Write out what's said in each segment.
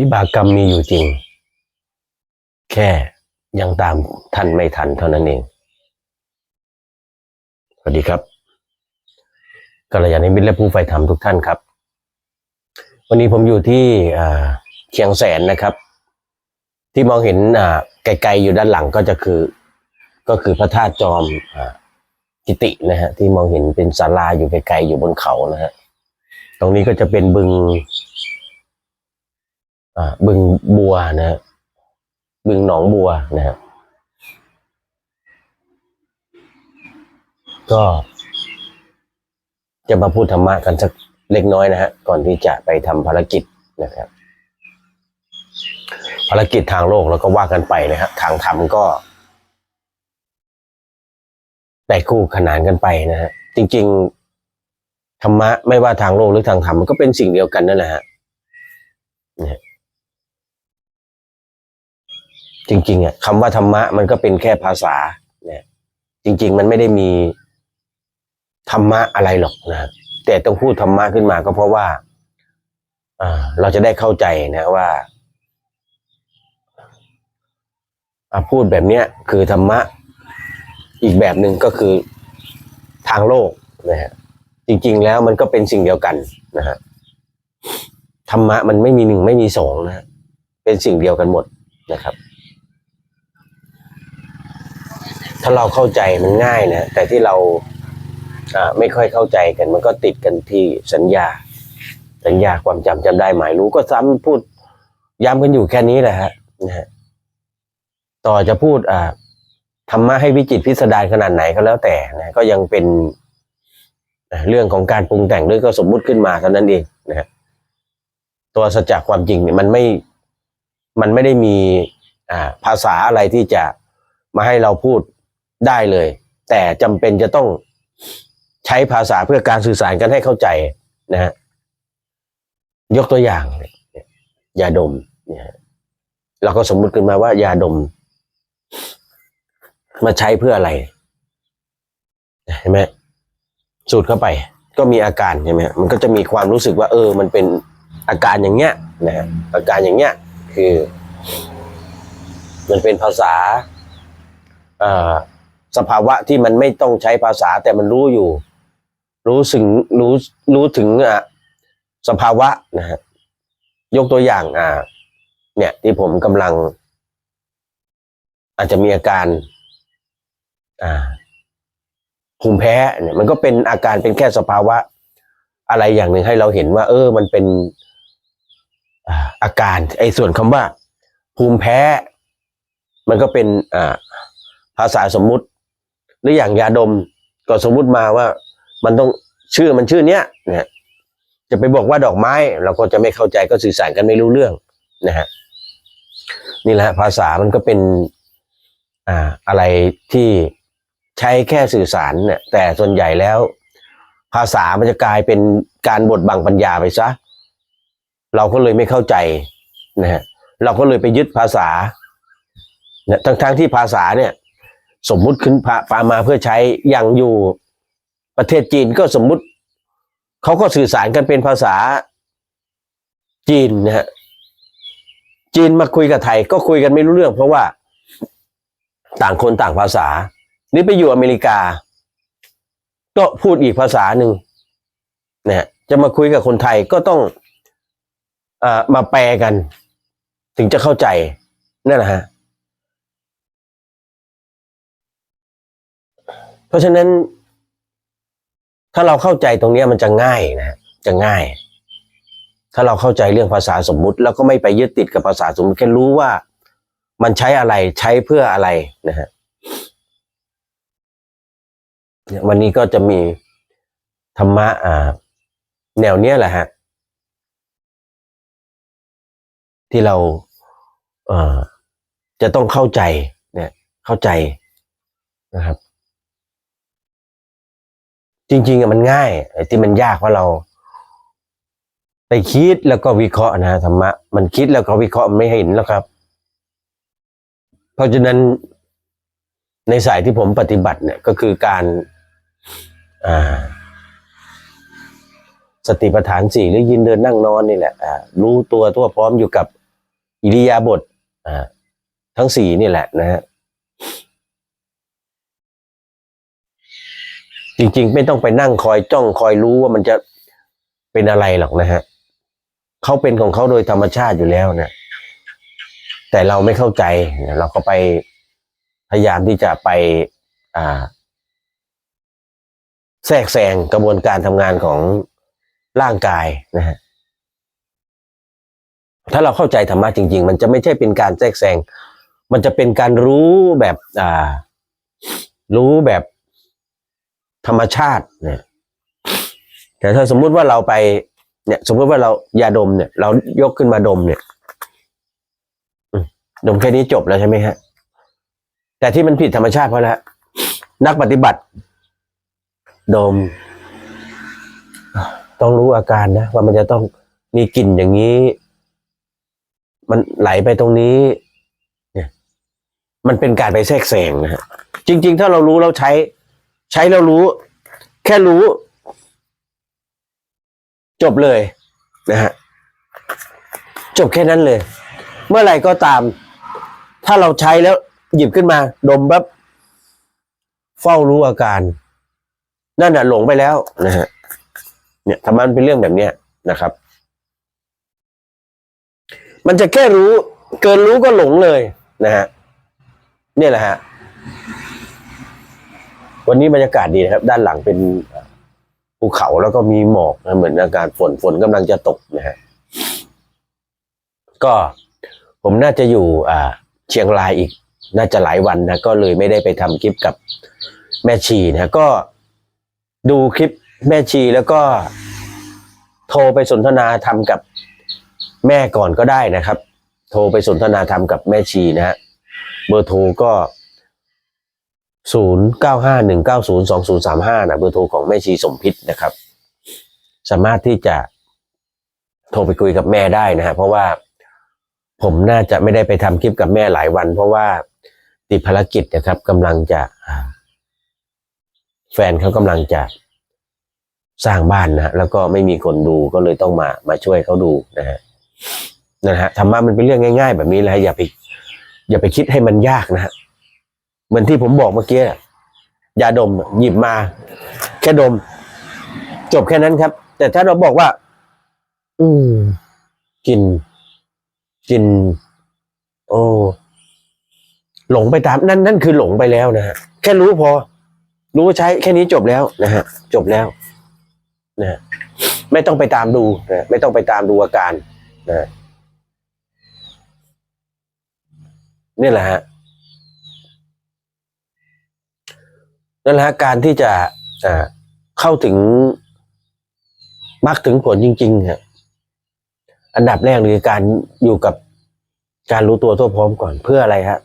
วิบากกรรมมีอยู่จริง แค่ยังตามทันไม่ทันเท่านั้นเอง สวัสดีครับกัลยาณมิตรและผู้ใฝ่ธรรมทุกท่านครับ วันนี้ผมอยู่ที่เชียงแสนนะครับ ที่มองเห็นไกลๆอยู่ด้านหลังก็จะคือ ก็คือพระธาตุจอมกิตินะฮะที่มองเห็นเป็นศาลาอยู่ไกลๆอยู่บนเขานะฮะตรงนี้ก็จะเป็นบึง บึงบัวนะฮะบึงหนองบัวนะฮะก็ จะมาพูดธรรมะกันสักเล็กน้อยนะฮะก่อนที่จะไปทำภารกิจนะครับ ภารกิจทางโลกแล้วก็ว่ากันไปนะฮะทางธรรมก็ได้คู่ขนานกันไปนะฮะจริง ๆ ธรรมะไม่ว่าทางโลกหรือทางธรรมมันก็เป็นสิ่งเดียวกันนั่นแหละฮะน จริงๆอะคำว่าธรรมะมันก็เป็นแค่ภาษา เนี่ย จริง ๆ มันไม่ได้มีธรรมะอะไรหรอกนะแต่ต้องพูดธรรมะขึ้นมาก็เพราะว่าอ่าเราจะได้เข้าใจนะว่าอ่าพูดแบบเนี้ยคือธรรมะ อีกแบบหนึ่งก็คือทางโลกนะฮะจริง ๆ แล้วมันก็เป็นสิ่งเดียวกันนะฮะธรรมะมันไม่มีหนึ่งไม่มีสองนะฮะเป็นสิ่งเดียวกันหมดนะครับ ถ้าเราเข้าใจมันง่ายนะแต่ที่เราไม่ค่อยเข้าใจกัน มันก็ติดกันที่สัญญา สัญญาความจำจำได้หมายรู้ก็ซ้ำพูดย้ำกันอยู่แค่นี้แหละฮะนะฮะต่อจะพูดอ่าธรรมะให้วิจิตพิสดารขนาดไหนก็แล้วแต่นะก็ยังเป็นเรื่องของการปรุงแต่งหรือก็สมมุติขึ้นมาเท่านั้นเองนะฮะตัวสัจจความจริงเนี่ยมันไม่มันไม่ได้มีอ่าภาษาอะไรที่จะมาให้เราพูด ได้เลย แต่จำเป็นจะต้องใช้ภาษาเพื่อการสื่อสารกันให้เข้าใจนะฮะยกตัวอย่างยาดมเนี่ยเราก็สมมุติขึ้นมาว่ายาดม มาใช้เพื่ออะไรเห็นไหมสูดเข้าไป ก็มีอาการใช่ไหมมันก็จะมีความรู้สึกว่า เออ มันเป็นอาการอย่างเงี้ยนะฮะอาการอย่างเงี้ย คือ มันเป็นภาษาอ่า สภาวะที่มันไม่ต้องใช้ภาษาแต่มันรู้อยู่ รู้ถึงรู้รู้ถึงอะสภาวะนะฮะยกตัวอย่างอ่า เนี่ยที่ผมกำลัง อาจจะมีอาการ อ่าภูมิแพ้เนี่ยมันก็เป็นอาการเป็นแค่สภาวะ อะไรอย่างหนึ่งให้เราเห็นว่า เออ มันเป็นอาการไอ้ส่วนคำว่า ภูมิแพ้ มันก็เป็นอ่าภาษาสมมุติ หรืออย่างยาดมก็สมมุติมาว่ามันต้องชื่อมันชื่อเนี้ยเนี่ยจะไปบอกว่าดอกไม้ เราก็จะไม่เข้าใจก็สื่อสารกันไม่รู้เรื่องนะฮะนี่แหละภาษามันก็เป็นอ่าอะไรที่ใช้แค่สื่อสารเนี่ยแต่ส่วนใหญ่แล้ว ภาษามันจะกลายเป็นการบดบังปัญญาไปซะเราก็เลยไม่เข้าใจนะฮะเราก็เลยไปยึดภาษาเนี่ยทั้งๆที่ภาษาเนี่ย สมมุติขึ้นพาพามาเพื่อใช้อย่างอยู่ประเทศจีนก็สมมุติเขาก็สื่อสารกันเป็นภาษาจีนนะฮะจีนมาคุยกับไทยก็คุยกันไม่รู้เรื่อง เพราะว่าต่างคนต่างภาษา นี่ไปอยู่อเมริกา ก็พูดอีกภาษาหนึ่งนะฮะจะมาคุยกับคนไทยก็ต้องอมาแปลกัน ถึงจะเข้าใจนั่นแหละฮะ เพราะฉะนั้น ถ้าเราเข้าใจตรงนี้มันจะง่ายนะจะง่าย ถ้าเราเข้าใจเรื่องภาษาสมมุติ แล้วก็ไม่ไปยึดติดกับภาษาสมมุติแค่รู้ว่ามันใช้อะไรใช้เพื่ออะไรนะฮะวันนี้ก็จะมีธรรมะอ่า แนวเนี้ยแหละฮะที่เราเอ่อจะต้องเข้าใจเนี่ยเข้าใจนะครับ จริง ๆอะมันง่ายไอ้ที่มันยากเพราะเราไปคิดแล้วก็วิเคราะห์นะธรรมะมันคิดแล้วก็วิเคราะห์มันไม่เห็นแล้วครับ เพราะฉะนั้นในสายที่ผมปฏิบัติเนี่ยก็คือการอ่าสติปัฏฐานสี่หรือยืนเดินนั่งนอนนี่แหละรู้ตัวทั่วพร้อมอยู่กับอิริยาบถทั้งสี่นี่แหละนะฮะ จริงๆ ไม่ต้องไปนั่งคอยจ้องคอยรู้ว่ามันจะเป็นอะไรหรอกนะฮะเขาเป็นของเขาโดยธรรมชาติอยู่แล้วเนี่ยแต่เราไม่เข้าใจเนี่ยเราก็ไปพยายามที่จะไปอ่า แทรกแซงกระบวนการทำงานของร่างกายนะฮะถ้าเราเข้าใจธรรมะจริง ๆ มันจะไม่ใช่เป็นการแทรกแซง มันจะเป็นการรู้แบบอ่า รู้แบบ ธรรมชาติเนี่ยแต่ถ้าสมมุติว่าเราไป เนี่ย สมมุติว่าเรายาดมเนี่ย เรายกขึ้นมาดมเนี่ยดมแค่นี้จบแล้วใช่ไหมฮะ แต่ที่มันผิดธรรมชาติเพราะอะไรฮะนักปฏิบัติ ดม ต้องรู้อาการนะว่ามันจะต้องมีกลิ่นอย่างนี้ มันไหลไปตรงนี้ เนี่ย มันเป็นการไปแทรกแซงนะฮะจริง ๆ ถ้าเรารู้เราใช้ ใช้แล้วรู้ แค่รู้ จบเลยนะฮะจบแค่นั้นเลย เมื่อไหร่ก็ตาม ถ้าเราใช้แล้ว หยิบขึ้นมา ดมปั๊บเฝ้ารู้อาการ นั่นน่ะหลงไปแล้วนะฮะเนี่ยธรรมะมันเป็นเรื่องแบบเนี้ยนะครับ มันจะแค่รู้ เกินรู้ก็หลงเลยนะฮะเนี่ยแหละฮะ วันนี้บรรยากาศดีนะครับ ด้านหลังเป็นภูเขาแล้วก็มีหมอกนะเหมือนอากาศฝนฝนกำลังจะตกนะฮะก็ผมน่าจะอยู่อ่าเชียงรายอีก น่าจะหลายวันนะก็เลยไม่ได้ไปทำคลิปกับแม่ชีนะก็ดูคลิปแม่ชีแล้วก็โทรไปสนทนาธรรมกับแม่ก่อนก็ได้นะครับ โทรไปสนทนาธรรมกับแม่ชีนะฮะเบอร์โทรก็ ศูนย์เก้าห้าหนึ่งเก้าศูนย์สองศูนย์สามห้านะเบอร์โทรของแม่ชีสมพิษนะครับ สามารถที่จะโทรไปคุยกับแม่ได้นะฮะเพราะว่าผมน่าจะไม่ได้ไปทำคลิปกับแม่หลายวัน เพราะว่าติดภารกิจนะครับกำลังจะ แฟนเขากำลังจะสร้างบ้านนะฮะแล้วก็ไม่มีคนดูก็เลยต้องมามาช่วยเขาดูนะฮะนะฮะธรรมะมันเป็นเรื่องง่าย ๆ แบบนี้แหละอย่าไปอย่าไปคิดให้มันยากนะฮะ เหมือนที่ผมบอกเมื่อกี้ยาดมหยิบมา แค่ดม จบแค่นั้นครับ แต่ถ้าเราบอกว่า อืมกิน กิน โอ้หลงไปตามนั่นนั่นคือหลงไปแล้วนะฮะแค่รู้พอ รู้ใช้แค่นี้จบแล้วนะฮะ จบแล้วนะฮะไม่ต้องไปตามดูนะไม่ต้องไปตามดูอาการนะฮะนี่แหละฮะ นั่นแหละฮะการที่จะเข้าถึงมรรคถึงผลจริงๆฮะอันดับแรกคือการอยู่กับการรู้ตัวทั่วพร้อมก่อนเพื่ออะไรฮะ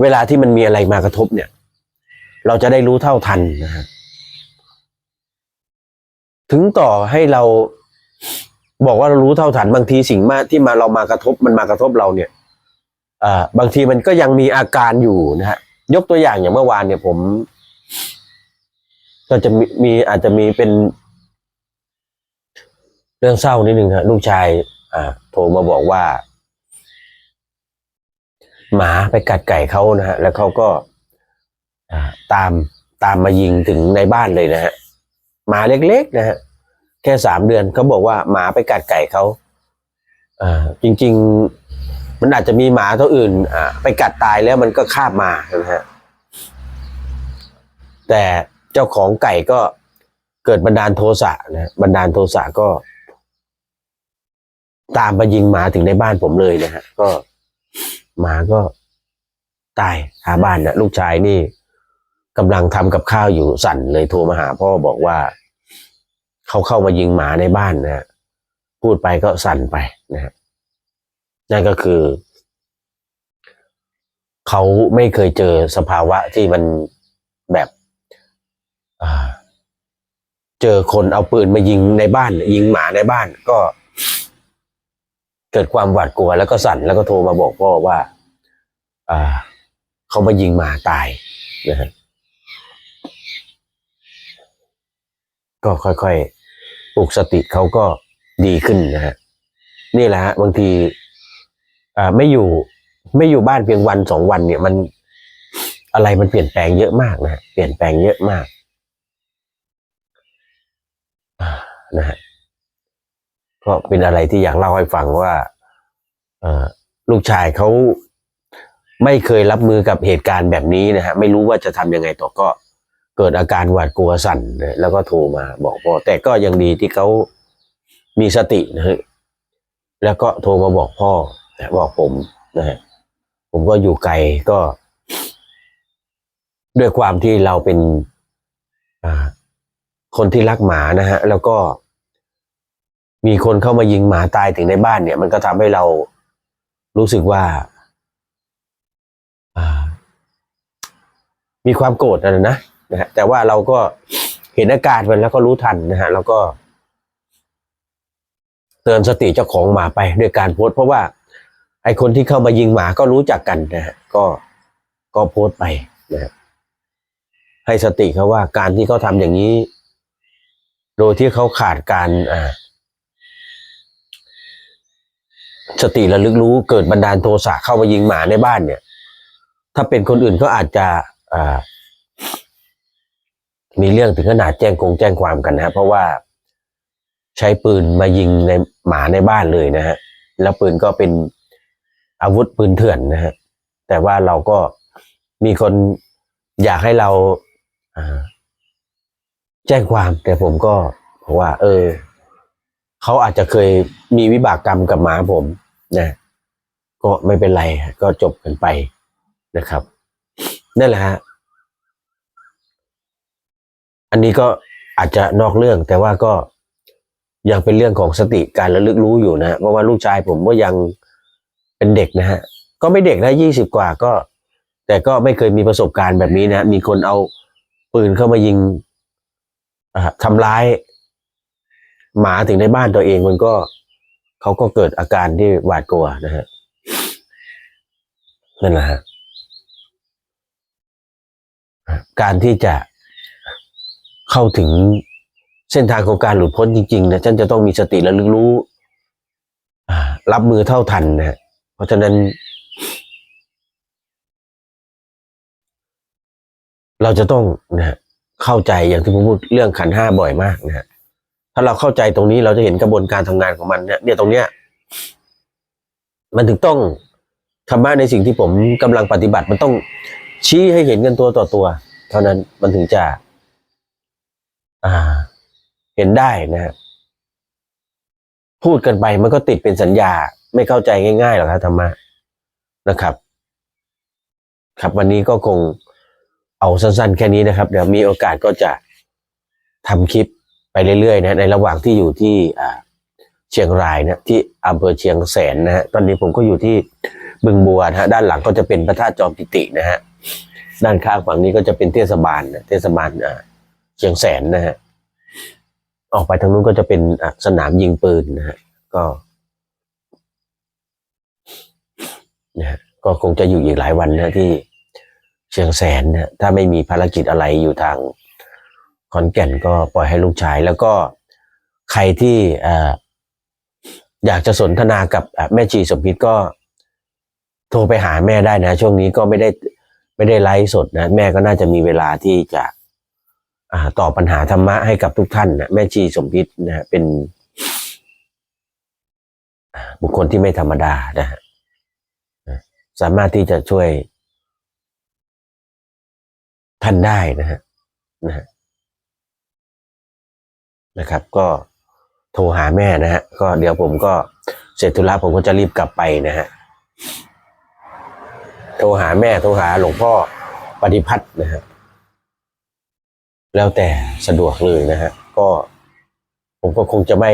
เวลาที่มันมีอะไรมากระทบเนี่ย เราจะได้รู้เท่าทันนะฮะถึงต่อให้เราบอกว่าเรารู้เท่าทันบางทีสิ่งมาที่มาเรามากระทบมันมากระทบเราเนี่ยอ่าบางทีมันก็ยังมีอาการอยู่นะฮะ ยกตัวอย่างอย่างเมื่อวานเนี่ยผม ก็จะมีมีอาจจะมีเป็น เรื่องเศร้านิดนึงฮะลูกชาย อ่า โทรมาบอกว่า หมาไปกัดไก่เขานะฮะ แล้วเขาก็ตามตามมายิงถึงในบ้านเลยนะฮะหมาเล็กๆนะฮะแค่สามเดือนเขาบอกว่าหมาไปกัดไก่เขาอ่าจริง ๆ มันอาจจะมีหมาตัวอื่นอ่าไปกัดตายแล้วมันก็คาบมานะฮะแต่เจ้าของไก่ก็เกิดบันดาลโทสะนะบันดาลโทสะก็ ตามมายิงหมาถึงในบ้านผมเลยนะฮะ ก็หมาก็ตายคาบ้านนะลูกชายนี่กำลังทำกับข้าวอยู่สั่นเลยโทรมาหาพ่อบอกว่าเขาเข้ามายิงหมาในบ้านนะฮะพูดไปก็สั่นไปนะฮะ นั่นก็คือ เขาไม่เคยเจอสภาวะที่มันแบบเจอคนเอาปืนมายิงในบ้าน ยิงหมาในบ้านก็ เกิดความหวาดกลัวแล้วก็สั่นแล้วก็โทรมาบอกพ่อว่าเขามายิงหมาตายนะฮะก็ค่อยๆปลุกสติเขาก็ดีขึ้นนะฮะนี่แหละฮะบางที ไม่อยู่ไม่อยู่บ้านเพียงวันสองวันเนี่ยมันอะไรมันเปลี่ยนแปลงเยอะมากนะเปลี่ยนแปลงเยอะมากนะฮะก็เป็นอะไรที่อยากเล่าให้ฟังว่าลูกชายเขาไม่เคยรับมือกับเหตุการณ์แบบนี้นะฮะไม่รู้ว่าจะทำยังไงต่อก็เกิดอาการหวาดกลัวสั่นนะแล้วก็โทรมาบอกพ่อ แต่ก็ยังดีที่เขามีสตินะฮะแล้วก็โทรมาบอกพ่อ นะบอกผมนะฮะผมก็อยู่ไกลก็ ด้วยความที่เราเป็นคนที่รักหมานะฮะ แล้วก็มีคนเข้ามายิงหมาตายถึงในบ้านเนี่ย มันก็ทำให้เรารู้สึกว่ามีความโกรธนะนะนะฮะแต่ว่าเราก็เห็นอาการมันแล้วก็รู้ทันนะฮะ แล้วก็ เตือนสติเจ้าของหมาไปด้วยการโพสเพราะว่า ไอคนที่เข้ามายิงหมาก็รู้จักกันนะฮะก็ก็โพสต์ไปนะครับให้สติเขาว่าการที่เขาทำอย่างนี้ โดยที่เขาขาดการอ่าสติระลึกรู้เกิดบันดาลโทสะเข้ามายิงหมาในบ้านเนี่ย ถ้าเป็นคนอื่นก็อาจจะอ่ามีเรื่องถึงขนาดแจ้งคงแจ้งความกันนะฮะเพราะว่าใช้ปืนมายิงในหมาในบ้านเลยนะฮะ แล้วปืนก็เป็น อาวุธปืนเถื่อนนะฮะแต่ว่าเราก็มีคนอยากให้เราแจ้งความ แต่ผมก็บอกว่า เออเขาอาจจะเคยมีวิบากกรรมกับหมาผมนะก็ไม่เป็นไรก็จบกันไปนะครับนั่นแหละฮะอันนี้ก็อาจจะนอกเรื่อง แต่ว่าก็ยังเป็นเรื่องของสติการระลึกรู้อยู่นะเพราะว่าลูกชายผมก็ยัง เป็นเด็กนะฮะ ก็ไม่เด็กนะยี่สิบกว่าก็ แต่ก็ไม่เคยมีประสบการณ์แบบนี้นะ มีคนเอาปืนเข้ามายิงทำร้าย หมาถึงในบ้านตัวเองมันก็เขาก็เกิดอาการที่หวาดกลัวนะฮะนั่นแหละฮะการที่จะเข้าถึงเส้นทางของการหลุดพ้นจริงๆนะท่านจะต้องมีสติและลึกรู้รับมือเท่าทันนะ เพราะฉะนั้น เราจะต้องนะฮะเข้าใจอย่างที่ผมพูดเรื่องขันห้าบ่อยมากนะฮะถ้าเราเข้าใจตรงนี้เราจะเห็นกระบวนการทำงานของมันเนี่ยเนี่ยตรงเนี้ย มันถึงต้องธรรมะในสิ่งที่ผมกำลังปฏิบัติ มันต้องชี้ให้เห็นกันตัวต่อตัว เท่านั้นมันถึงจะ อ่า เห็นได้นะฮะ พูดกันไปมันก็ติดเป็นสัญญา ไม่เข้าใจง่ายๆหรอกครับธรรมะนะครับ ครับวันนี้ก็คงเอาสั้นๆแค่นี้นะครับ เดี๋ยวมีโอกาสก็จะทำคลิปไปเรื่อยๆนะในระหว่างที่อยู่ที่เชียงรายนะที่อำเภอเชียงแสนนะฮะตอนนี้ผมก็อยู่ที่บึงบัวนะฮะด้านหลังก็จะเป็นพระธาตุจอมปิตินะฮะด้านข้างฝั่งนี้ก็จะเป็นเทศบาลนะเทศบาลเชียงแสนนะฮะ ออกไปทางนู้นก็จะเป็นสนามยิงปืนนะฮะก็นะฮะก็คงจะอยู่อีกหลายวันนะที่เชียงแสนนะถ้าไม่มีภารกิจอะไรอยู่ทางขอนแก่นก็ปล่อยให้ลูกชาย แล้วก็ใครที่ออยากจะสนทนากับแม่ชีสมพิษก็โทรไปหาแม่ได้นะ ช่วงนี้ก็ไม่ได้ไม่ได้ไลฟ์สดนะ แม่ก็น่าจะมีเวลาที่จะ ตอบปัญหาธรรมะให้กับทุกท่านนะแม่ชีสมพิษนะฮะเป็นบุคคลที่ไม่ธรรมดานะฮะนะสามารถที่จะช่วยท่านได้นะฮะนะฮะนะครับ ก็โทรหาแม่นะฮะก็เดี๋ยวผมก็เสร็จธุระผมก็จะรีบกลับไปนะฮะโทรหาแม่โทรหาหลวงพ่อปฏิพัฒน์นะฮะ แล้วแต่สะดวกเลยนะฮะ ก็ผมก็คงจะไม่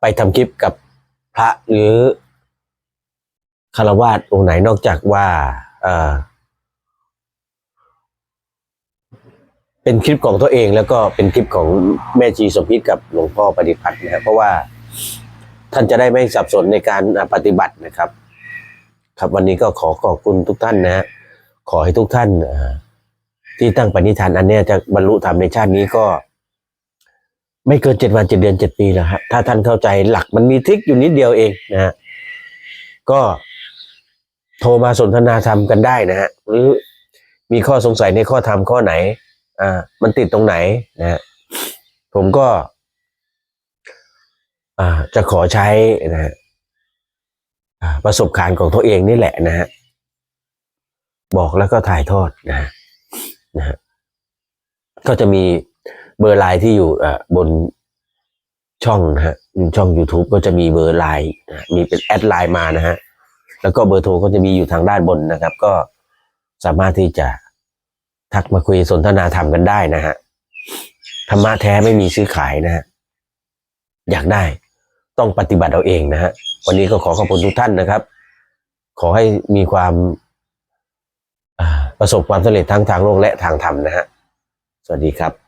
ไปทำคลิปกับพระหรือคารวาสองค์ไหนนอกจากว่าเป็นคลิปของตัวเองแล้วก็เป็นคลิปของแม่ชีสมพิษกับหลวงพ่อปฏิพัฒน์นะครับเพราะว่าท่านจะได้ไม่สับสนในการปฏิบัตินะครับ ครับวันนี้ก็ขอขอบคุณทุกท่านนะฮะ ขอให้ทุกท่านที่ตั้งปณิธานอันเนี้ยจะบรรลุธรรมในชาตินี้ก็ ไม่เกินเจ็ดวันเจ็ดเดือนเจ็ดปีแล้วฮะถ้าท่านเข้าใจหลักมันมีทริคอยู่นิดเดียวเองนะฮะก็โทรมาสนทนาธรรมกันได้นะฮะหรือมีข้อสงสัยในข้อธรรมข้อไหน อ่า มันติดตรงไหนนะฮะผมก็ อ่า จะขอใช้นะฮะประสบการณ์ของตัวเองนี่แหละนะฮะ บอกแล้วก็ถ่ายทอดนะฮะนะฮะก็จะมีเบอร์ไลน์ที่อยู่อ่าบนช่องนะฮะช่อง YouTube ก็จะมีเบอร์ไลน์มีเป็นแอดไลน์มานะฮะแล้วก็เบอร์โทรก็จะมีอยู่ทางด้านบนนะครับ ก็สามารถที่จะทักมาคุยสนทนาธรรมกันได้นะฮะธรรมะแท้ไม่มีซื้อขายนะฮะอยากได้ต้องปฏิบัติเอาเองนะฮะวันนี้ก็ขอขอบคุณทุกท่านนะครับ ขอให้มีความ ประสบความสำเร็จทั้งทางโลกและทางธรรมนะฮะ สวัสดีครับ